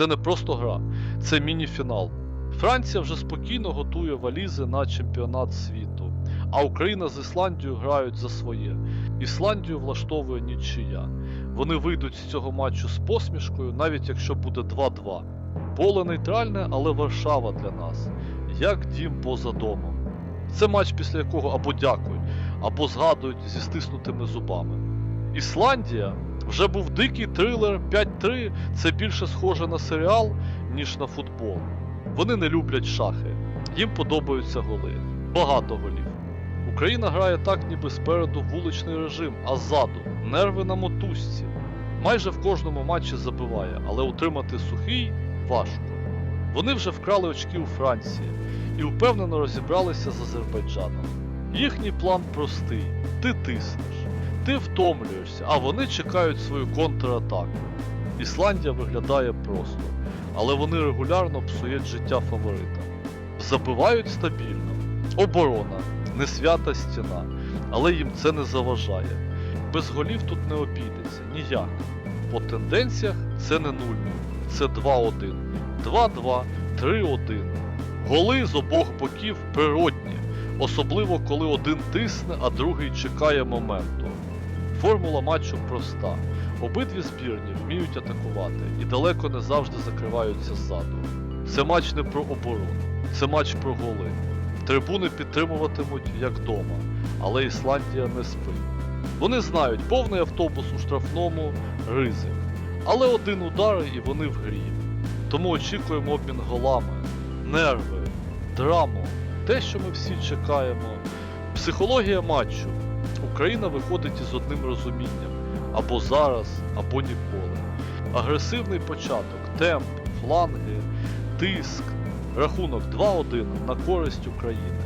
Це не просто гра, це міні-фінал. Франція вже спокійно готує валізи на чемпіонат світу, а Україна з Ісландією грають за своє. Ісландію влаштовує нічия. Вони вийдуть з цього матчу з посмішкою, навіть якщо буде 2-2. Поле нейтральне, але Варшава для нас, як дім поза домом. Це матч, після якого або дякують, або згадують зі стиснутими зубами. Ісландія вже був дикий трилер 5-3. Це більше схоже на серіал, ніж на футбол. Вони не люблять шахи, їм подобаються голи. Багато голів. Україна грає так, ніби спереду вуличний режим, а ззаду нерви на мотузці. Майже в кожному матчі забиває, але утримати сухий важко. Вони вже вкрали очки у Франції і впевнено розібралися з Азербайджаном. Їхній план простий: ти тиснеш, ти втомлюєшся, а вони чекають свою контратаку. Ісландія виглядає просто, але вони регулярно псують життя фаворитам. Забивають стабільно. Оборона, не свята стіна, але їм це не заважає. Без голів тут не обійдеться ніяк. По тенденціях це не 0-0, це 2-1, 2-2, 3-1. Голи з обох боків природні, особливо коли один тисне, а другий чекає моменту. Формула матчу проста. Обидві збірні вміють атакувати і далеко не завжди закриваються ззаду. Це матч не про оборону, це матч про голи. Трибуни підтримуватимуть як дома, але Ісландія не спить. Вони знають, повний автобус у штрафному ризик. Але один удар і вони в грі. Тому очікуємо обмін голами, нерви, драму, те, що ми всі чекаємо. Психологія матчу. Україна виходить із одним розумінням або зараз, або ніколи. Агресивний початок, темп, фланги, тиск, рахунок 2-1 на користь України.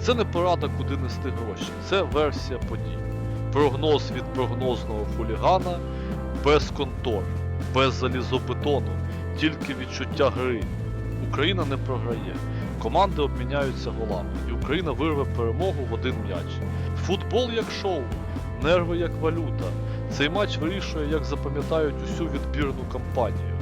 Це не порада, куди нести гроші, це версія подій. Прогноз від прогнозного хулігана без контор, без залізобетону, тільки відчуття гри. Україна не програє. Команди обміняються голами, і Україна вирве перемогу в один м'яч. Футбол як шоу, нерви як валюта. Цей матч вирішує, як запам'ятають усю відбірну кампанію.